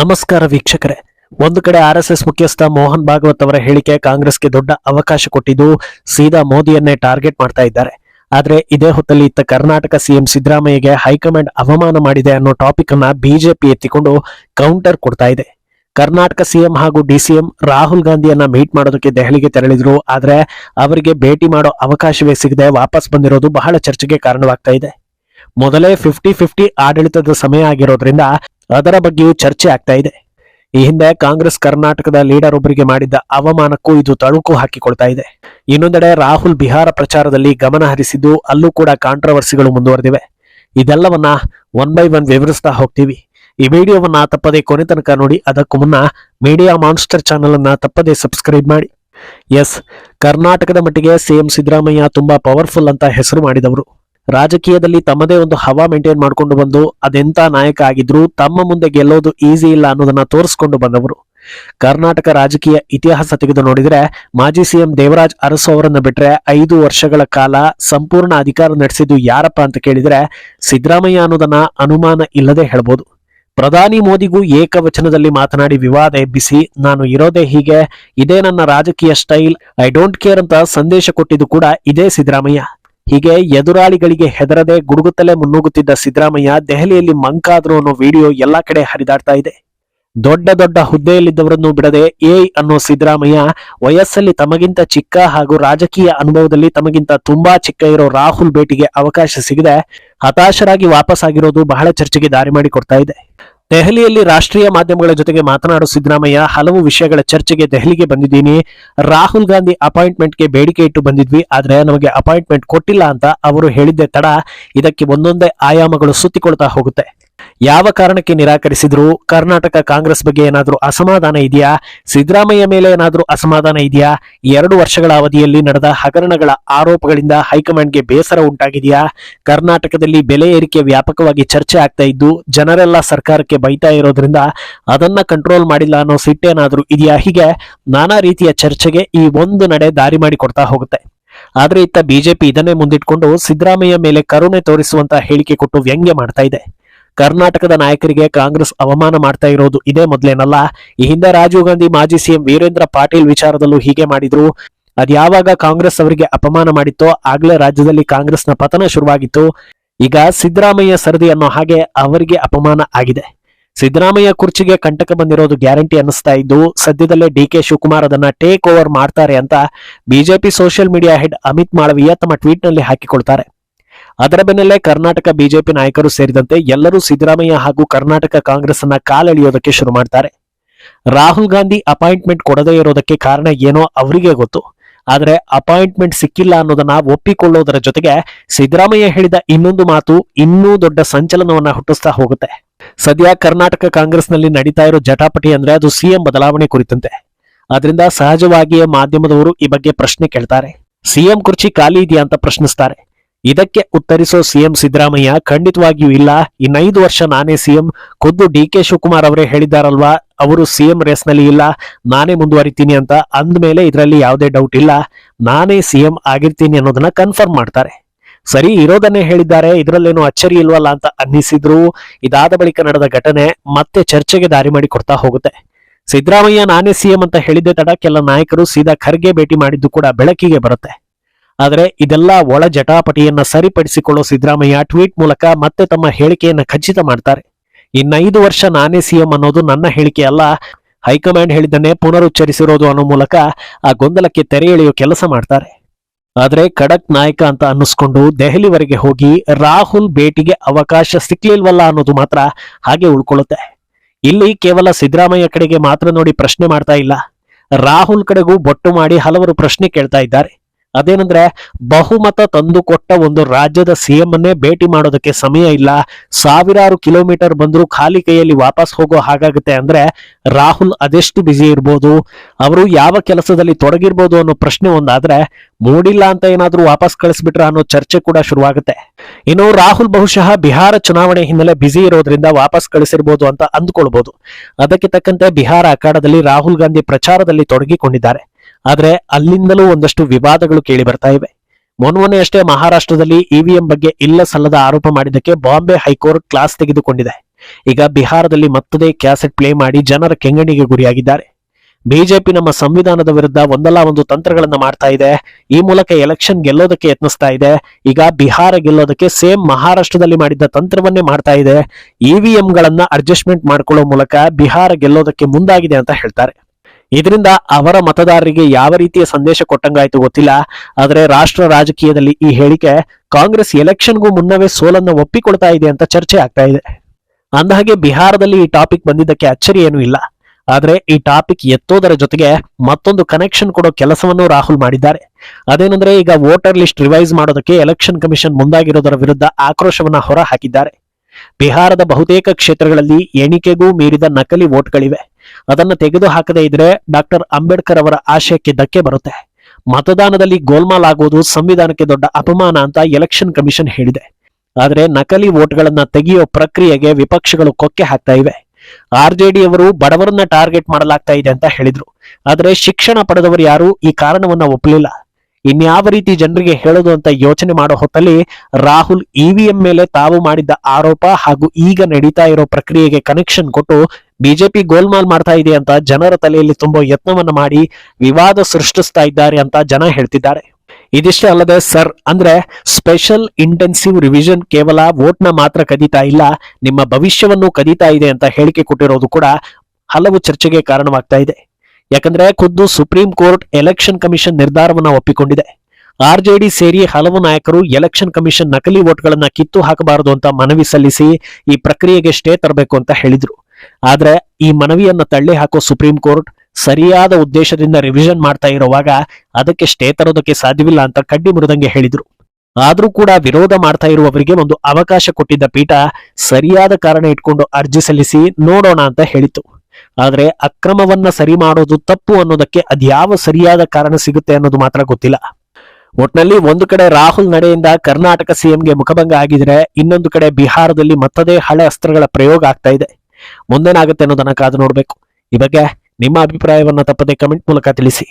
ನಮಸ್ಕಾರ ವೀಕ್ಷಕರೇ. ಒಂದು ಕಡೆ ಆರ್ ಎಸ್ ಎಸ್ ಮುಖ್ಯಸ್ಥ ಮೋಹನ್ ಭಾಗವತ್ ಅವರ ಹೇಳಿಕೆ ಕಾಂಗ್ರೆಸ್ಗೆ ದೊಡ್ಡ ಅವಕಾಶ ಕೊಟ್ಟಿದ್ದು ಸೀದಾ ಮೋದಿಯನ್ನೇ ಟಾರ್ಗೆಟ್ ಮಾಡ್ತಾ ಇದ್ದಾರೆ. ಆದ್ರೆ ಇದೇ ಹೊತ್ತಲ್ಲಿ ಇತ್ತ ಕರ್ನಾಟಕ ಸಿಎಂ ಸಿದ್ದರಾಮಯ್ಯಗೆ ಹೈಕಮಾಂಡ್ ಅವಮಾನ ಮಾಡಿದೆ ಅನ್ನೋ ಟಾಪಿಕ್ ಅನ್ನ ಬಿಜೆಪಿ ಎತ್ತಿಕೊಂಡು ಕೌಂಟರ್ ಕೊಡ್ತಾ ಇದೆ. ಕರ್ನಾಟಕ ಸಿಎಂ ಹಾಗೂ ಡಿಸಿಎಂ ರಾಹುಲ್ ಗಾಂಧಿಯನ್ನ ಮೀಟ್ ಮಾಡೋದಕ್ಕೆ ದೆಹಲಿಗೆ ತೆರಳಿದ್ರು. ಆದ್ರೆ ಅವರಿಗೆ ಭೇಟಿ ಮಾಡೋ ಅವಕಾಶವೇ ಸಿಗದೆ ವಾಪಸ್ ಬಂದಿರೋದು ಬಹಳ ಚರ್ಚೆಗೆ ಕಾರಣವಾಗ್ತಾ ಇದೆ. ಮೊದಲೇ ಫಿಫ್ಟಿ ಫಿಫ್ಟಿ ಆಡಳಿತದ ಸಮಯ ಆಗಿರೋದ್ರಿಂದ ಅದರ ಬಗ್ಗೆಯೂ ಚರ್ಚೆ ಆಗ್ತಾ ಇದೆ. ಈ ಹಿಂದೆ ಕಾಂಗ್ರೆಸ್ ಕರ್ನಾಟಕದ ಲೀಡರ್ ಒಬ್ಬರಿಗೆ ಮಾಡಿದ್ದ ಅವಮಾನಕ್ಕೂ ಇದು ತಳುಕು ಹಾಕಿಕೊಳ್ತಾ ಇದೆ. ಇನ್ನೊಂದೆಡೆ ರಾಹುಲ್ ಬಿಹಾರ ಪ್ರಚಾರದಲ್ಲಿ ಗಮನ ಹರಿಸಿದ್ದು ಅಲ್ಲೂ ಕೂಡ ಕಾಂಟ್ರವರ್ಸಿಗಳು ಮುಂದುವರೆದಿವೆ. ಇದೆಲ್ಲವನ್ನ ಒನ್ ಬೈ ಒನ್ ವಿವರಿಸ್ತಾ ಹೋಗ್ತೀವಿ. ಈ ವಿಡಿಯೋವನ್ನ ತಪ್ಪದೆ ಕೊನೆ ತನಕ ನೋಡಿ, ಅದಕ್ಕೂ ಮುನ್ನ ಮೀಡಿಯಾ ಮಾನ್ಸ್ಟರ್ ಚಾನೆಲ್ ಅನ್ನ ತಪ್ಪದೆ ಸಬ್ಸ್ಕ್ರೈಬ್ ಮಾಡಿ. ಎಸ್ ಕರ್ನಾಟಕದ ಮಟ್ಟಿಗೆ ಸಿಎಂ ಸಿದ್ದರಾಮಯ್ಯ ತುಂಬಾ ಪವರ್ಫುಲ್ ಅಂತ ಹೆಸರು ಮಾಡಿದವರು. ರಾಜಕೀಯದಲ್ಲಿ ತಮ್ಮದೇ ಒಂದು ಹವಾ ಮೇಂಟೈನ್ ಮಾಡ್ಕೊಂಡು ಬಂದು ಅದೆಂತ ನಾಯಕ ಆಗಿದ್ರು, ತಮ್ಮ ಮುಂದೆ ಗೆಲ್ಲೋದು ಈಸಿ ಇಲ್ಲ ಅನ್ನೋದನ್ನ ತೋರಿಸ್ಕೊಂಡು ಬಂದವರು. ಕರ್ನಾಟಕ ರಾಜಕೀಯ ಇತಿಹಾಸ ತೆಗೆದು ನೋಡಿದ್ರೆ, ಮಾಜಿ ಸಿಎಂ ದೇವರಾಜ್ ಅರಸು ಅವರನ್ನ ಬಿಟ್ರೆ ಐದು ವರ್ಷಗಳ ಕಾಲ ಸಂಪೂರ್ಣ ಅಧಿಕಾರ ನಡೆಸಿದ್ದು ಯಾರಪ್ಪ ಅಂತ ಕೇಳಿದ್ರೆ, ಸಿದ್ದರಾಮಯ್ಯ ಅನ್ನೋದನ್ನ ಅನುಮಾನ ಇಲ್ಲದೆ ಹೇಳ್ಬೋದು. ಪ್ರಧಾನಿ ಮೋದಿಗೂ ಏಕವಚನದಲ್ಲಿ ಮಾತನಾಡಿ ವಿವಾದ ಎಬ್ಬಿಸಿ, ನಾನು ಇರೋದೇ ಹೀಗೆ, ಇದೇ ನನ್ನ ರಾಜಕೀಯ ಸ್ಟೈಲ್ ಐ ಡೋಂಟ್ ಕೇರ್ ಅಂತ ಸಂದೇಶ ಕೊಟ್ಟಿದ್ದು ಕೂಡ ಇದೇ ಸಿದ್ದರಾಮಯ್ಯ. ಹೀಗೆ ಎದುರಾಳಿಗಳಿಗೆ ಹೆದರದೆ ಗುಡುಗುತ್ತಲೇ ಮುನ್ನುಗ್ಗುತ್ತಿದ್ದ ಸಿದ್ದರಾಮಯ್ಯ ದೆಹಲಿಯಲ್ಲಿ ಮಂಕಾದ್ರು ಅನ್ನೋ ವಿಡಿಯೋ ಎಲ್ಲಾ ಕಡೆ ಹರಿದಾಡ್ತಾ ಇದೆ. ದೊಡ್ಡ ದೊಡ್ಡ ಹುದ್ದೆಯಲ್ಲಿದ್ದವರನ್ನು ಬಿಡದೆ ಏ ಅನ್ನೋ ಸಿದ್ದರಾಮಯ್ಯ ವಯಸ್ಸಲ್ಲಿ ತಮಗಿಂತ ಚಿಕ್ಕ ಹಾಗೂ ರಾಜಕೀಯ ಅನುಭವದಲ್ಲಿ ತಮಗಿಂತ ತುಂಬಾ ಚಿಕ್ಕ ಇರೋ ರಾಹುಲ್ ಭೇಟಿಗೆ ಅವಕಾಶ ಸಿಗದೆ ಹತಾಶರಾಗಿ ವಾಪಸ್ ಆಗಿರೋದು ಬಹಳ ಚರ್ಚೆಗೆ ದಾರಿ ಮಾಡಿಕೊಡ್ತಾ ಇದೆ. ದೆಹಲಿಯಲ್ಲಿ ರಾಷ್ಟ್ರೀಯ ಮಾಧ್ಯಮಗಳ ಜೊತೆಗೆ ಮಾತನಾಡೋ ಸಿದ್ದರಾಮಯ್ಯ, ಹಲವು ವಿಷಯಗಳ ಚರ್ಚೆಗೆ ದೆಹಲಿಗೆ ಬಂದಿದ್ದೀನಿ. ರಾಹುಲ್ ಗಾಂಧಿ ಅಪಾಯಿಂಟ್ಮೆಂಟ್ಗೆ ಬೇಡಿಕೆ ಇಟ್ಟು ಬಂದಿದ್ವಿ. ಆದರೆ ನಮಗೆ ಅಪಾಯಿಂಟ್ಮೆಂಟ್ ಕೊಟ್ಟಿಲ್ಲ ಅಂತ ಅವರು ಹೇಳಿದ್ದೆ ತಡ. ಇದಕ್ಕೆ ಒಂದೊಂದೇ ಆಯಾಮಗಳು ಸುತ್ತಿಕೊಳ್ತಾ ಹೋಗುತ್ತೆ. ಯಾವ ಕಾರಣಕ್ಕೆ ನಿರಾಕರಿಸಿದ್ರು? ಕರ್ನಾಟಕ ಕಾಂಗ್ರೆಸ್ ಬಗ್ಗೆ ಏನಾದರೂ ಅಸಮಾಧಾನ ಇದೆಯಾ? ಸಿದ್ದರಾಮಯ್ಯ ಮೇಲೆ ಏನಾದರೂ ಅಸಮಾಧಾನ ಇದೆಯಾ? ಎರಡು ವರ್ಷಗಳ ಅವಧಿಯಲ್ಲಿ ನಡೆದ ಹಗರಣಗಳ ಆರೋಪಗಳಿಂದ ಹೈಕಮಾಂಡ್ಗೆ ಬೇಸರ ಉಂಟಾಗಿದೆಯಾ? ಕರ್ನಾಟಕದಲ್ಲಿ ಬೆಲೆ ಏರಿಕೆ ವ್ಯಾಪಕವಾಗಿ ಚರ್ಚೆ ಆಗ್ತಾ ಇದ್ದು, ಜನರೆಲ್ಲ ಸರ್ಕಾರಕ್ಕೆ ಬೈತಾ ಇರೋದ್ರಿಂದ ಅದನ್ನ ಕಂಟ್ರೋಲ್ ಮಾಡಿಲ್ಲ ಅನ್ನೋ ಸಿಟ್ಟೇನಾದ್ರೂ ಇದೆಯಾ? ಹೀಗೆ ನಾನಾ ರೀತಿಯ ಚರ್ಚೆಗೆ ಈ ಒಂದು ನಡೆ ದಾರಿ ಮಾಡಿಕೊಡ್ತಾ ಹೋಗುತ್ತೆ. ಆದ್ರೆ ಇತ್ತ ಬಿಜೆಪಿ ಇದನ್ನೇ ಮುಂದಿಟ್ಕೊಂಡು ಸಿದ್ದರಾಮಯ್ಯ ಮೇಲೆ ಕರುಣೆ ತೋರಿಸುವಂತ ಹೇಳಿಕೆ ಕೊಟ್ಟು ವ್ಯಂಗ್ಯ ಮಾಡ್ತಾ ಇದೆ. ಕರ್ನಾಟಕದ ನಾಯಕರಿಗೆ ಕಾಂಗ್ರೆಸ್ ಅವಮಾನ ಮಾಡ್ತಾ ಇರೋದು ಇದೇ ಮೊದಲೇನಲ್ಲ? ಈ ಹಿಂದೆ ರಾಜೀವ್ ಗಾಂಧಿ, ಮಾಜಿ ಸಿಎಂ ವೀರೇಂದ್ರ ಪಾಟೀಲ್ ವಿಚಾರದಲ್ಲೂ ಹೀಗೆ ಮಾಡಿದ್ರು. ಅದ್ಯಾವಾಗ ಕಾಂಗ್ರೆಸ್ ಅವರಿಗೆ ಅಪಮಾನ ಮಾಡಿತ್ತೋ ಆಗ್ಲೇ ರಾಜ್ಯದಲ್ಲಿ ಕಾಂಗ್ರೆಸ್ನ ಪತನ ಶುರುವಾಗಿತ್ತು. ಈಗ ಸಿದ್ದರಾಮಯ್ಯ ಸರದಿ ಅನ್ನೋ ಹಾಗೆ ಅವರಿಗೆ ಅಪಮಾನ ಆಗಿದೆ. ಸಿದ್ದರಾಮಯ್ಯ ಕುರ್ಚಿಗೆ ಕಂಟಕ ಬಂದಿರೋದು ಗ್ಯಾರಂಟಿ ಅನ್ನಿಸ್ತಾ ಇದ್ದು, ಸದ್ಯದಲ್ಲೇ ಡಿ ಕೆ ಶಿವಕುಮಾರ್ ಅದನ್ನ ಟೇಕ್ ಓವರ್ ಮಾಡ್ತಾರೆ ಅಂತ BJP social media head Amit Malviya ತಮ್ಮ ಟ್ವೀಟ್ನಲ್ಲಿ ಹಾಕಿಕೊಳ್ತಾರೆ. ಅದರ ಬೆನ್ನಲ್ಲೇ ಕರ್ನಾಟಕ ಬಿಜೆಪಿ ನಾಯಕರು ಸೇರಿದಂತೆ ಎಲ್ಲರೂ ಸಿದ್ದರಾಮಯ್ಯ ಹಾಗೂ ಕರ್ನಾಟಕ ಕಾಂಗ್ರೆಸ್ ಅನ್ನ ಕಾಲೆಳೆಯೋದಕ್ಕೆ ಶುರು ಮಾಡ್ತಾರೆ. ರಾಹುಲ್ ಗಾಂಧಿ ಅಪಾಯಿಂಟ್ಮೆಂಟ್ ಕೊಡದೇ ಇರೋದಕ್ಕೆ ಕಾರಣ ಏನೋ ಅವರಿಗೆ ಗೊತ್ತು. ಆದರೆ ಅಪಾಯಿಂಟ್ಮೆಂಟ್ ಸಿಕ್ಕಿಲ್ಲ ಅನ್ನೋದನ್ನ ಒಪ್ಪಿಕೊಳ್ಳೋದರ ಜೊತೆಗೆ ಸಿದ್ದರಾಮಯ್ಯ ಹೇಳಿದ ಇನ್ನೊಂದು ಮಾತು ಇನ್ನೂ ದೊಡ್ಡ ಸಂಚಲನವನ್ನ ಹುಟ್ಟಿಸ್ತಾ ಹೋಗುತ್ತೆ. ಸದ್ಯ ಕರ್ನಾಟಕ ಕಾಂಗ್ರೆಸ್ನಲ್ಲಿ ನಡೀತಾ ಇರೋ ಜಟಾಪಟಿ ಅಂದ್ರೆ ಅದು ಸಿಎಂ ಬದಲಾವಣೆ ಕುರಿತಂತೆ. ಅದರಿಂದ ಸಹಜವಾಗಿಯೇ ಮಾಧ್ಯಮದವರು ಈ ಬಗ್ಗೆ ಪ್ರಶ್ನೆ ಕೇಳ್ತಾರೆ. ಸಿಎಂ ಕುರ್ಚಿ ಖಾಲಿ ಇದೆಯಾ ಅಂತ ಪ್ರಶ್ನಿಸ್ತಾರೆ. ಇದಕ್ಕೆ ಉತ್ತರಿಸೋ ಸಿಎಂ ಸಿದ್ದರಾಮಯ್ಯ ಖಂಡಿತವಾಗಿಯೂ ಇಲ್ಲ. ಇನ್ನೈದು ವರ್ಷ ನಾನೇ ಸಿಎಂ. ಖುದ್ದು ಡಿ ಕೆ ಶಿವಕುಮಾರ್ ಅವರೇ ಹೇಳಿದಾರಲ್ವಾ ಅವರು ಸಿಎಂ ರೇಸ್ನಲ್ಲಿ ಇಲ್ಲ. ನಾನೇ ಮುಂದುವರಿತೀನಿ ಅಂತ ಅಂದ್ಮೇಲೆ ಇದರಲ್ಲಿ ಯಾವುದೇ ಡೌಟ್ ಇಲ್ಲ. ನಾನೇ ಸಿಎಂ ಆಗಿರ್ತೀನಿ ಅನ್ನೋದನ್ನ ಕನ್ಫರ್ಮ್ ಮಾಡ್ತಾರೆ. ಸರಿ, ಇರೋದನ್ನೇ ಹೇಳಿದ್ದಾರೆ. ಇದರಲ್ಲೇನು ಅಚ್ಚರಿ ಇಲ್ವಲ್ಲ ಅಂತ ಅನ್ನಿಸಿದ್ರು. ಇದಾದ ಬಳಿಕ ನಡೆದ ಘಟನೆ ಮತ್ತೆ ಚರ್ಚೆಗೆ ದಾರಿ ಮಾಡಿ ಕೊಡ್ತಾ ಹೋಗುತ್ತೆ. ಸಿದ್ದರಾಮಯ್ಯ ನಾನೇ ಸಿಎಂ ಅಂತ ಹೇಳಿದ್ದೆ ತಡ. ಕೆಲ ನಾಯಕರು ಸೀದಾ ಖರ್ಗೆ ಭೇಟಿ ಮಾಡಿದ್ದು ಕೂಡ ಬೆಳಕಿಗೆ ಬರುತ್ತೆ. ಆದರೆ ಇದೆಲ್ಲ ಒಳ ಜಟಾಪಟಿಯನ್ನ ಸರಿಪಡಿಸಿಕೊಳ್ಳೋ ಸಿದ್ದರಾಮಯ್ಯ ಟ್ವೀಟ್ ಮೂಲಕ ಮತ್ತೆ ತಮ್ಮ ಹೇಳಿಕೆಯನ್ನ ಖಚಿತ ಮಾಡ್ತಾರೆ. ಇನ್ನೈದು ವರ್ಷ ನಾನೇ ಸಿಎಂ ಅನ್ನೋದು ನನ್ನ ಹೇಳಿಕೆ ಅಲ್ಲ. ಹೈಕಮಾಂಡ್ ಹೇಳಿದ್ದನ್ನೇ ಪುನರುಚ್ಚರಿಸಿರೋದು ಅನ್ನೋ ಮೂಲಕ ಆ ಗೊಂದಲಕ್ಕೆ ತೆರೆ ಎಳೆಯೋ ಕೆಲಸ ಮಾಡ್ತಾರೆ. ಆದರೆ ಖಡಕ್ ನಾಯಕ ಅಂತ ಅನ್ನಿಸ್ಕೊಂಡು ದೆಹಲಿವರೆಗೆ ಹೋಗಿ ರಾಹುಲ್ ಭೇಟಿಗೆ ಅವಕಾಶ ಸಿಕ್ಲಿಲ್ವಲ್ಲ ಅನ್ನೋದು ಮಾತ್ರ ಹಾಗೆ ಉಳ್ಕೊಳ್ಳುತ್ತೆ. ಇಲ್ಲಿ ಕೇವಲ ಸಿದ್ದರಾಮಯ್ಯ ಕಡೆಗೆ ಮಾತ್ರ ನೋಡಿ ಪ್ರಶ್ನೆ ಮಾಡ್ತಾ ಇಲ್ಲ. ರಾಹುಲ್ ಕಡೆಗೂ ಬೊಟ್ಟು ಮಾಡಿ ಹಲವರು ಪ್ರಶ್ನೆ ಕೇಳ್ತಾ ಇದ್ದಾರೆ. ಅದೇನಂದ್ರೆ ಬಹುಮತ ತಂದುಕೊಟ್ಟ ಒಂದು ರಾಜ್ಯದ ಸಿಎಂ ಅನ್ನೇ ಭೇಟಿ ಮಾಡೋದಕ್ಕೆ ಸಮಯ ಇಲ್ಲ. ಸಾವಿರಾರು ಕಿಲೋಮೀಟರ್ ಬಂದರೂ ಖಾಲಿ ಕೈಯಲ್ಲಿ ವಾಪಸ್ ಹೋಗೋ ಹಾಗಾಗುತ್ತೆ ಅಂದ್ರೆ ರಾಹುಲ್ ಅದೆಷ್ಟು ಬ್ಯುಸಿ ಇರ್ಬೋದು? ಅವರು ಯಾವ ಕೆಲಸದಲ್ಲಿ ತೊಡಗಿರ್ಬೋದು ಅನ್ನೋ ಪ್ರಶ್ನೆ ಒಂದಾದ್ರೆ ಮೂಡಿಲ್ಲ ಅಂತ ಏನಾದ್ರೂ ವಾಪಸ್ ಕಳಿಸ್ಬಿಟ್ರ ಅನ್ನೋ ಚರ್ಚೆ ಕೂಡ ಶುರುವಾಗುತ್ತೆ. ಇನ್ನು ರಾಹುಲ್ ಬಹುಶಃ ಬಿಹಾರ ಚುನಾವಣೆ ಹಿನ್ನೆಲೆ ಬ್ಯುಸಿ ಇರೋದ್ರಿಂದ ವಾಪಸ್ ಕಳಿಸಿರ್ಬೋದು ಅಂತ ಅಂದ್ಕೊಳ್ಬಹುದು ಅದಕ್ಕೆ ತಕ್ಕಂತೆ ಬಿಹಾರ ಅಖಾಡದಲ್ಲಿ ರಾಹುಲ್ ಗಾಂಧಿ ಪ್ರಚಾರದಲ್ಲಿ ತೊಡಗಿಕೊಂಡಿದ್ದಾರೆ. ಆದ್ರೆ ಅಲ್ಲಿಂದಲೂ ಒಂದಷ್ಟು ವಿವಾದಗಳು ಕೇಳಿ ಬರ್ತಾ ಇವೆ. ಮೊನ್ನೆ ಅಷ್ಟೇ ಮಹಾರಾಷ್ಟ್ರದಲ್ಲಿ ಇವಿಎಂ ಬಗ್ಗೆ ಇಲ್ಲ ಸಲ್ಲದ ಆರೋಪ ಮಾಡಿದ್ದಕ್ಕೆ ಬಾಂಬೆ ಹೈಕೋರ್ಟ್ ಕ್ಲಾಸ್ ತೆಗೆದುಕೊಂಡಿದೆ. ಈಗ ಬಿಹಾರದಲ್ಲಿ ಮತ್ತದೇ ಕ್ಯಾಸೆಟ್ ಪ್ಲೇ ಮಾಡಿ ಜನರ ಕೆಂಗಣಿಗೆ ಗುರಿಯಾಗಿದ್ದಾರೆ. ಬಿಜೆಪಿ ನಮ್ಮ ಸಂವಿಧಾನದ ವಿರುದ್ಧ ಒಂದಲ್ಲ ಒಂದು ತಂತ್ರಗಳನ್ನ ಮಾಡ್ತಾ ಇದೆ. ಈ ಮೂಲಕ ಎಲೆಕ್ಷನ್ ಗೆಲ್ಲೋದಕ್ಕೆ ಯತ್ನಿಸ್ತಾ ಇದೆ. ಈಗ ಬಿಹಾರ ಗೆಲ್ಲೋದಕ್ಕೆ ಸೇಮ್ ಮಹಾರಾಷ್ಟ್ರದಲ್ಲಿ ಮಾಡಿದ್ದ ತಂತ್ರವನ್ನೇ ಮಾಡ್ತಾ ಇದೆ. ಇವಿಎಂ ಗಳನ್ನ ಅಡ್ಜಸ್ಟ್ಮೆಂಟ್ ಮಾಡ್ಕೊಳ್ಳೋ ಮೂಲಕ ಬಿಹಾರ ಗೆಲ್ಲೋದಕ್ಕೆ ಮುಂದಾಗಿದೆ ಅಂತ ಹೇಳ್ತಾರೆ. ಇದರಿಂದ ಅವರ ಮತದಾರರಿಗೆ ಯಾವ ರೀತಿಯ ಸಂದೇಶ ಕೊಟ್ಟಂಗಾಯ್ತು ಗೊತ್ತಿಲ್ಲ. ಆದರೆ ರಾಷ್ಟ್ರ ರಾಜಕೀಯದಲ್ಲಿ ಈ ಹೇಳಿಕೆ ಕಾಂಗ್ರೆಸ್ ಎಲೆಕ್ಷನ್ಗೂ ಮುನ್ನವೇ ಸೋಲನ್ನ ಒಪ್ಪಿಕೊಳ್ತಾ ಇದೆ ಅಂತ ಚರ್ಚೆ ಆಗ್ತಾ ಇದೆ. ಅಂದಹಾಗೆ ಬಿಹಾರದಲ್ಲಿ ಈ ಟಾಪಿಕ್ ಬಂದಿದ್ದಕ್ಕೆ ಅಚ್ಚರಿ ಏನೂ ಇಲ್ಲ. ಆದ್ರೆ ಈ ಟಾಪಿಕ್ ಎತ್ತೋದರ ಜೊತೆಗೆ ಮತ್ತೊಂದು ಕನೆಕ್ಷನ್ ಕೊಡೋ ಕೆಲಸವನ್ನು ರಾಹುಲ್ ಮಾಡಿದ್ದಾರೆ. ಅದೇನಂದ್ರೆ ಈಗ ವೋಟರ್ ಲಿಸ್ಟ್ ರಿವೈಸ್ ಮಾಡೋದಕ್ಕೆ ಎಲೆಕ್ಷನ್ ಕಮಿಷನ್ ಮುಂದಾಗಿರೋದರ ವಿರುದ್ಧ ಆಕ್ರೋಶವನ್ನ ಹೊರ ಹಾಕಿದ್ದಾರೆ ಬಿಹಾರದ ಬಹುತೇಕ ಕ್ಷೇತ್ರಗಳಲ್ಲಿ ಎಣಿಕೆಗೂ ಮೀರಿದ ನಕಲಿ ವೋಟ್ಗಳಿವೆ. ಅದನ್ನ ತೆಗೆದು ಹಾಕದೇ ಇದ್ರೆ ಡಾಕ್ಟರ್ ಅಂಬೇಡ್ಕರ್ ಅವರ ಆಶಯಕ್ಕೆ ಧಕ್ಕೆ ಬರುತ್ತೆ. ಮತದಾನದಲ್ಲಿ ಗೋಲ್ಮಾಲ್ ಆಗುವುದು ಸಂವಿಧಾನಕ್ಕೆ ದೊಡ್ಡ ಅಪಮಾನ ಅಂತ ಎಲೆಕ್ಷನ್ ಕಮಿಷನ್ ಹೇಳಿದೆ. ಆದರೆ ನಕಲಿ ವೋಟ್ಗಳನ್ನ ತೆಗೆಯೋ ಪ್ರಕ್ರಿಯೆಗೆ ವಿಪಕ್ಷಗಳು ಕೊಕ್ಕೆ ಹಾಕ್ತಾ ಇವೆ. ಆರ್ಜೆಡಿ ಅವರು ಬಡವರನ್ನ ಟಾರ್ಗೆಟ್ ಮಾಡಲಾಗ್ತಾ ಇದೆ ಅಂತ ಹೇಳಿದ್ರು. ಆದ್ರೆ ಶಿಕ್ಷಣ ಪಡೆದವರು ಯಾರು ಈ ಕಾರಣವನ್ನ ಒಪ್ಪಲಿಲ್ಲ. ಇನ್ಯಾವ ರೀತಿ ಜನರಿಗೆ ಹೇಳೋದು ಅಂತ ಯೋಚನೆ ಮಾಡೋ ಹೊತ್ತಲ್ಲಿ ರಾಹುಲ್ ಇವಿಎಂ ಮೇಲೆ ತಾವು ಮಾಡಿದ್ದ ಆರೋಪ ಹಾಗೂ ಈಗ ನಡೀತಾ ಇರೋ ಪ್ರಕ್ರಿಯೆಗೆ ಕನೆಕ್ಷನ್ ಕೊಟ್ಟು ಬಿಜೆಪಿ ಗೋಲ್ಮಾಲ್ ಮಾಡ್ತಾ ಇದೆ ಅಂತ ಜನರ ತಲೆಯಲ್ಲಿ ತುಂಬಾ ಯತ್ನವನ್ನ ಮಾಡಿ ವಿವಾದ ಸೃಷ್ಟಿಸ್ತಾ ಇದ್ದಾರೆ ಅಂತ ಜನ ಹೇಳ್ತಿದ್ದಾರೆ. ಇದಿಷ್ಟೇ ಅಲ್ಲದೆ ಸರ್, ಅಂದ್ರೆ ಸ್ಪೆಷಲ್ ಇಂಟೆನ್ಸಿವ್ ರಿವಿಷನ್ ಕೇವಲ ವೋಟ್ನ ಮಾತ್ರ ಕದೀತಾ ಇಲ್ಲ, ನಿಮ್ಮ ಭವಿಷ್ಯವನ್ನು ಕದೀತಾ ಇದೆ ಅಂತ ಹೇಳಿಕೆ ಕೊಟ್ಟಿರೋದು ಕೂಡ ಹಲವು ಚರ್ಚೆಗೆ ಕಾರಣವಾಗ್ತಾ ಇದೆ. ಯಾಕಂದ್ರೆ ಖುದ್ದು ಸುಪ್ರೀಂ ಕೋರ್ಟ್ ಎಲೆಕ್ಷನ್ ಕಮಿಷನ್ ನಿರ್ಧಾರವನ್ನ ಒಪ್ಪಿಕೊಂಡಿದೆ. ಆರ್ಜೆಡಿ ಸೇರಿ ಹಲವು ನಾಯಕರು ಎಲೆಕ್ಷನ್ ಕಮಿಷನ್ ನಕಲಿ ವೋಟ್ಗಳನ್ನ ಕಿತ್ತು ಹಾಕಬಾರದು ಅಂತ ಮನವಿ ಸಲ್ಲಿಸಿ ಈ ಪ್ರಕ್ರಿಯೆಗೆ ಸ್ಟೇ ತರಬೇಕು ಅಂತ ಹೇಳಿದ್ರು. ಆದ್ರೆ ಈ ಮನವಿಯನ್ನ ತಳ್ಳಿ ಹಾಕೋ ಸುಪ್ರೀಂ ಕೋರ್ಟ್ ಸರಿಯಾದ ಉದ್ದೇಶದಿಂದ ರಿವಿಷನ್ ಮಾಡ್ತಾ ಇರುವಾಗ ಅದಕ್ಕೆ ಸ್ಟೇ ತರೋದಕ್ಕೆ ಸಾಧ್ಯವಿಲ್ಲ ಅಂತ ಕಡ್ಡಿ ಮುರಿದಂಗೆ ಹೇಳಿದ್ರು. ಆದ್ರೂ ಕೂಡ ವಿರೋಧ ಮಾಡ್ತಾ ಇರುವವರಿಗೆ ಒಂದು ಅವಕಾಶ ಕೊಟ್ಟಿದ್ದ ಪೀಠ ಸರಿಯಾದ ಕಾರಣ ಇಟ್ಕೊಂಡು ಅರ್ಜಿ ಸಲ್ಲಿಸಿ ನೋಡೋಣ ಅಂತ ಹೇಳಿತು ಆದ್ರೆ ಅಕ್ರಮವನ್ನ ಸರಿ ಮಾಡೋದು ತಪ್ಪು ಅನ್ನೋದಕ್ಕೆ ಅದ್ಯಾವ ಸರಿಯಾದ ಕಾರಣ ಸಿಗುತ್ತೆ ಅನ್ನೋದು ಮಾತ್ರ ಗೊತ್ತಿಲ್ಲ. ಒಟ್ನಲ್ಲಿ ಒಂದು ಕಡೆ ರಾಹುಲ್ ನಡೆಯಿಂದ ಕರ್ನಾಟಕ ಸಿಎಂಗೆ ಮುಖಭಂಗ ಆಗಿದ್ರೆ ಇನ್ನೊಂದು ಕಡೆ ಬಿಹಾರದಲ್ಲಿ ಮತ್ತದೇ ಹಳೆ ಅಸ್ತ್ರಗಳ ಪ್ರಯೋಗ ಆಗ್ತಾ ಇದೆ. ಮುಂದೇನಾಗುತ್ತೆ ಅನ್ನೋದನ್ನ ಕಾದು ನೋಡಬೇಕು. ಈ ಬಗ್ಗೆ ನಿಮ್ಮ ಅಭಿಪ್ರಾಯವನ್ನ ತಪ್ಪದೆ ಕಮೆಂಟ್ ಮೂಲಕ ತಿಳಿಸಿ.